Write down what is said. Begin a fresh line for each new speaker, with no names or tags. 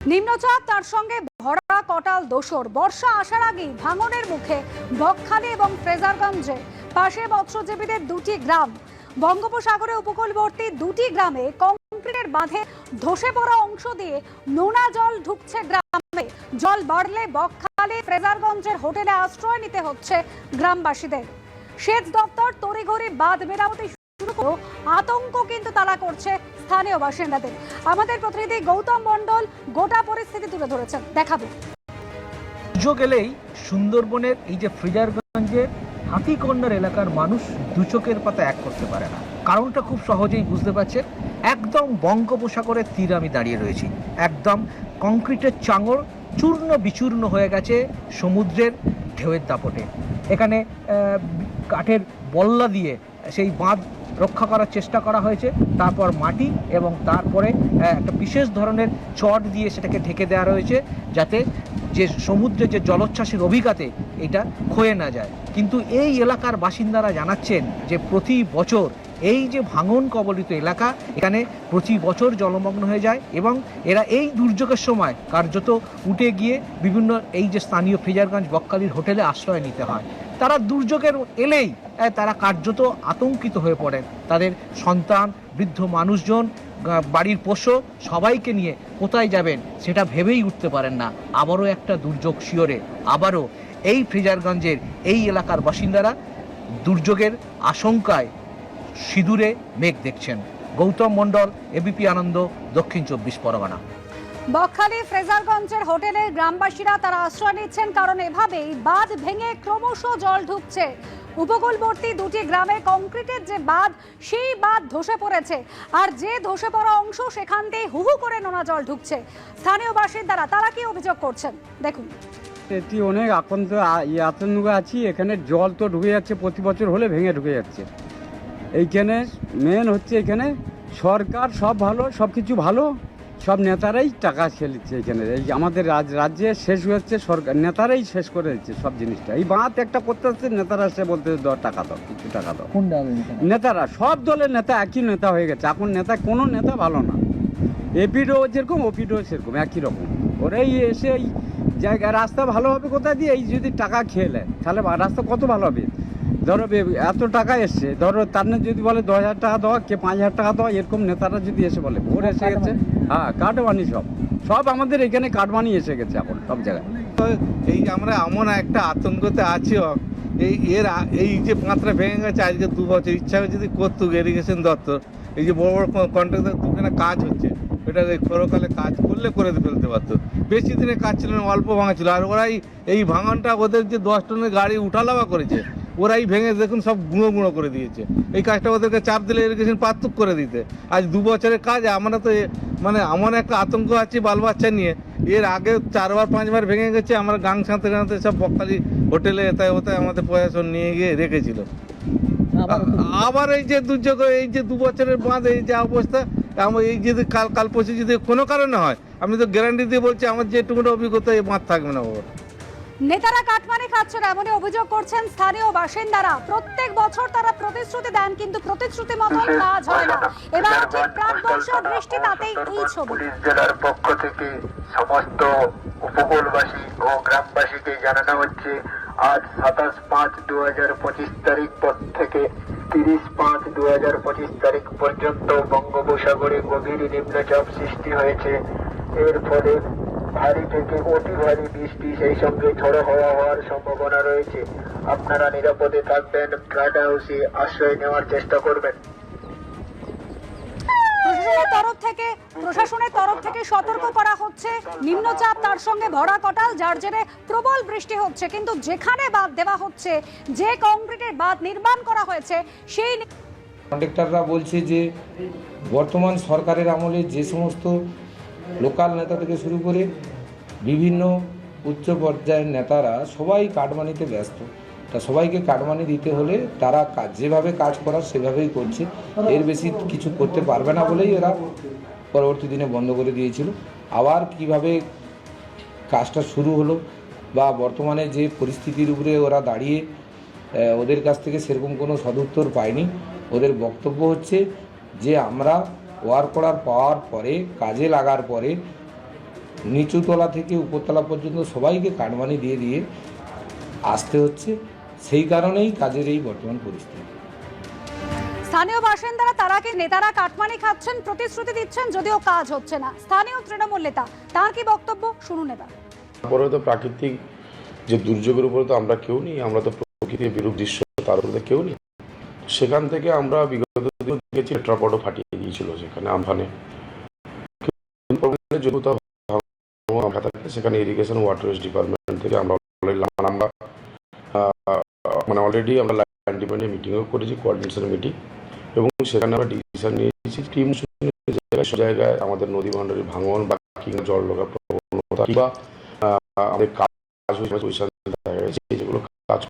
নিম্নচাপ, তার সঙ্গে ভরা কটাল দোসর। বর্ষা আসার আগেই ভাঙনের মুখে বকখালি এবং ফ্রেজারগঞ্জে পাশে মৎস্যজীবীদের দুটি গ্রাম। বঙ্গোপসাগরে উপকূলবর্তী দুটি গ্রামে কংক্রিটের বাঁধে ধসে পড়া অংশ দিয়ে নোনা জল ঢুকছে গ্রামে। জল বাড়লে বকখালি, ফ্রেজারগঞ্জের হোটেলে আশ্রয় নিতে হচ্ছে গ্রামবাসীদের। সেচ দপ্তর তড়িঘড়ি বাঁধ মেরামতি শুরু আতঙ্ক কিন্তু তারা করছে স্থানীয় বাসিন্দাদের। আমাদের প্রতিনিধি গৌতম মণ্ডল গোটা পরিস্থিতি তুলে ধরেছেন। দেখাবো।
পুজো গেলেই সুন্দরবনের এই যে ফ্রিজারগঞ্জের হাতিকন্যার এলাকার মানুষ দু চোখের পাতা এক করতে পারে না। কারণটা খুব সহজেই বুঝতে পারছে একদম বঙ্গোপসাগরের তীর আমি দাঁড়িয়ে রয়েছি। একদম কংক্রিটের চাঙড় চূর্ণ বিচূর্ণ হয়ে গেছে সমুদ্রের ঢেউয়ের দাপটে। এখানে কাঠের বল্লা দিয়ে সেই বাঁধ রক্ষা করার চেষ্টা করা হয়েছে। তারপর মাটি এবং তারপরে একটা বিশেষ ধরনের চট দিয়ে সেটাকে ঢেকে দেওয়া রয়েছে যাতে যে সমুদ্রে যে জলোচ্ছ্বাসের অভিঘাতে এটা ক্ষয়ে না যায়। কিন্তু এই এলাকার বাসিন্দারা জানাচ্ছেন যে প্রতি বছর এই যে ভাঙন কবলিত এলাকা, এখানে প্রতি বছর জলমগ্ন হয়ে যায় এবং এরা এই দুর্যোগের সময় কার্যত উঠে গিয়ে বিভিন্ন এই যে স্থানীয় ফ্রিজারগঞ্জ বকখালির হোটেলে আশ্রয় নিতে হয়। তারা দুর্যোগের এলেই তারা কার্যত আতঙ্কিত হয়ে পড়েন। তাদের সন্তান, বৃদ্ধ মানুষজন বাড়ির পোষ্য সবাইকে নিয়ে কোথায় যাবেন সেটা ভেবেই উঠতে পারেন না। আবারও একটা দুর্যোগ শিওরে। আবারও এই ফ্রিজারগঞ্জের এই এলাকার বাসিন্দারা দুর্যোগের আশঙ্কায় সিঁদুরে মেঘ দেখছেন। গৌতম মণ্ডল এবিপি আনন্দ দক্ষিণ চব্বিশ পরগনা।
বকখালি ফ্রেজারগঞ্জের হোটেলের গ্রামবাসীরা তারা আশ্রয় নিচ্ছেন কারণ এভাবেই বাঁধ ভেঙে ক্রমশ জল ঢুকছে। উপকূলবর্তী দুটি গ্রামে কংক্রিটের যে বাঁধ সেই বাঁধ ধসে পড়েছে। আর যে ধসে পড়া অংশ সেখান দিয়ে হুহু করে নোনা জল ঢুকছে। স্থানীয় বাসিন্দারা তারা কি অভিযোগ করছেন? দেখুন।
এটি অনেক আতঙ্ক আতঙ্ক আছি। এখানে জল তো ঢুকে যাচ্ছে প্রতি বছর হলে ভেঙে ঢুকে যাচ্ছে। এইখানে মেন হচ্ছে এখানে সরকার সব ভালো সব কিছু ভালো সব নেতারাই টাকা খেলিচ্ছে এখানে। এই আমাদের রাজ- রাজ্যে শেষ হচ্ছে সরকার নেতারাই শেষ করে দিচ্ছে সব জিনিসটা। এই বাঁধ একটা করতে হচ্ছে নেতারা সে বলতে দ টাকা দাও কিছু টাকা দাও। নেতারা সব দলের নেতা একই নেতা হয়ে গেছে। এখন নেতা কোনো নেতা ভালো না। এপিডও যেরকম ওপিডও সেরকম একই রকম। ওরাই এসে এই জায়গা রাস্তা ভালো হবে কোথায় দিয়ে? এই যদি টাকা খেয়ে নেয় তাহলে রাস্তা কত ভালো হবে? ধরো এত টাকা এসছে। ধরো তার না যদি বলে দশ হাজার টাকা দেওয়া কে পাঁচ হাজার টাকা দেওয়া এরকম নেতারা যদি এসে বলে ভোর এসে গেছে। হ্যাঁ কাটবানি সব। সব আমাদের এখানে কাটবানি এসে গেছে এখন সব জায়গায়।
তো এই আমরা এমন একটা আতঙ্কতে আছি এই এর এই যে পাঁচটা ভেঙে গেছে আজকে দু বছর ইচ্ছা করে যদি করতো ইরিগেশন দপ্তর এই যে বড় বড় কন্ট্রাক্টর দুখানে কাজ হচ্ছে এটা এই খরকালে কাজ করলে করে ফেলতে পারতো। বেশি দিনে কাজ ছিল না অল্প ভাঙা ছিল। আর ওরাই এই ভাঙানটা ওদের যে দশ টনের গাড়ি উঠালাবা করেছে ওরাই ভেঙে দেখুন সব গুঁড়ো গুঁড়ো করে দিয়েছে। এই কাজটা ওদেরকে চাপ দিলে ইরিগেশন পার্থক করে দিতে। আজ দু বছরের কাজ আমরা তো মানে আমার একটা আতঙ্ক আছি বাল বাচ্চা নিয়ে। এর আগে চারবার পাঁচবার ভেঙে গেছে আমরা গাং সাঁতে গাঁতে সব বকখালি হোটেলে এতায় ওতায় আমাদের প্রশাসন নিয়ে গিয়ে রেখেছিল। আবার এই যে দুর্যোগ এই যে দু বছরের বাঁধ এই যে অবস্থা আমার এই যদি কাল কাল পরশু যদি কোনো কারণে হয় আমি তো গ্যারান্টি দিয়ে বলছি আমার যেটুকু অভিজ্ঞতা এই বাঁধ থাকবে না বাবা।
নেতারা কাটমানি খাচ্ছেন এমনই অভিযোগ করছেন স্থানীয় বাসিন্দারা। প্রত্যেক বছর তারা প্রতিশ্রুতি দেন কিন্তু প্রতিশ্রুতি মতন কাজ হয় না। এবার ঠিক প্রাক বর্ষা বৃষ্টি তাতেই এই ছবি।
জেলার পক্ষ থেকে সমস্ত উপকূলবাসী ও গ্রামবাসীকে জানানো হচ্ছে আজ সাতাশ পাঁচ দু হাজার পঁচিশ তারিখ পর থেকে তিরিশ পাঁচ দু হাজার পঁচিশ তারিখ পর্যন্ত বঙ্গোপসাগরে গভীর নিম্নচাপ সৃষ্টি হয়েছে। এর ফলে ভারী থেকে অতি ভারী বৃষ্টি সেই সঙ্গে ঝড়ো হাওয়া হওয়ার সম্ভাবনা রয়েছে। আপনারা নিরাপদে থাকবেন ফ্ল্যাট হাউসে আশ্রয় নেওয়ার চেষ্টা করবেন।
প্রশাসনের তরফ থেকে প্রশাসনের তরফ থেকে সতর্ক করা হচ্ছে। নিম্নচাপ তার সঙ্গে ভরা কটাল যার জেরে প্রবল বৃষ্টি হচ্ছে। কিন্তু যেখানে বাঁধ দেওয়া হচ্ছে যে কংক্রিটের বাঁধ নির্মাণ করা হয়েছে সেই
কন্ট্রাক্টররা বলছে যে বর্তমান সরকারের আমলে যে সমস্ত লোকাল নেতা থেকে শুরু করে বিভিন্ন উচ্চ পর্যায়ের নেতারা সবাই কাটমানিতে ব্যস্ত। তা সবাইকে কাটমানি দিতে হলে তারা কাজ যেভাবে কাজ করার সেভাবেই করছে। এর বেশি কিছু করতে পারবে না বলেই এরা পরবর্তী দিনে বন্ধ করে দিয়েছিল। আবার কীভাবে কাজটা শুরু হলো বা বর্তমানে যে পরিস্থিতির উপরে ওরা দাঁড়িয়ে ওদের কাছ থেকে সেরকম কোনো সদুত্তর পায়নি। ওদের বক্তব্য হচ্ছে যে, আমরা ওয়ার্ক করার পাওয়ার পরে, কাজে লাগার পরে নিচুতলা থেকে উপরতলা পর্যন্ত সবাইকে কাটমানি দিয়ে দিয়ে আসতে হচ্ছে। সেই কারণেই কাজের এই বর্তমান পরিস্থিতি।
স্থানীয় বাসিন্দারা তারা কি নেতারা কাটমানি খাচ্ছেন প্রতিশ্রুতি দিচ্ছেন যদিও কাজ হচ্ছে না। স্থানীয় তৃণমূল নেতা তার কি বক্তব্য? শুনুন এবার।
তারপরে তো প্রাকৃতিক যে দুর্যোগের উপরে তো আমরা কেউ নেই আমরা তো প্রকৃতির বিরূপ দৃশ্য তার উপরে কেউ নেই। সেখান থেকে আমরা বিগত দিনে দেখেছি টেট্রাপটও ফাটিয়ে দিয়েছিল সেখানে আমফানে। কিন্তু ভাঙা থাকে সেখানে ইরিগেশন ওয়াটার ডিপার্টমেন্ট থেকে আমরা মানে আমরা মানে অলরেডি আমরা ল্যান্ড ডিপার্টমেন্টে মিটিংও করেছি কোঅর্ডিনেশন মিটিং এবং সেখানে আমরা ডিসিশন নিয়েছি টিম জায়গায় আমাদের নদী ভাণ্ডারি ভাঙন বা কিংবা জল ঢোকার প্রবণতা কিংবা আমাদের কাজ হয়েছে দেখা যেগুলো কাজ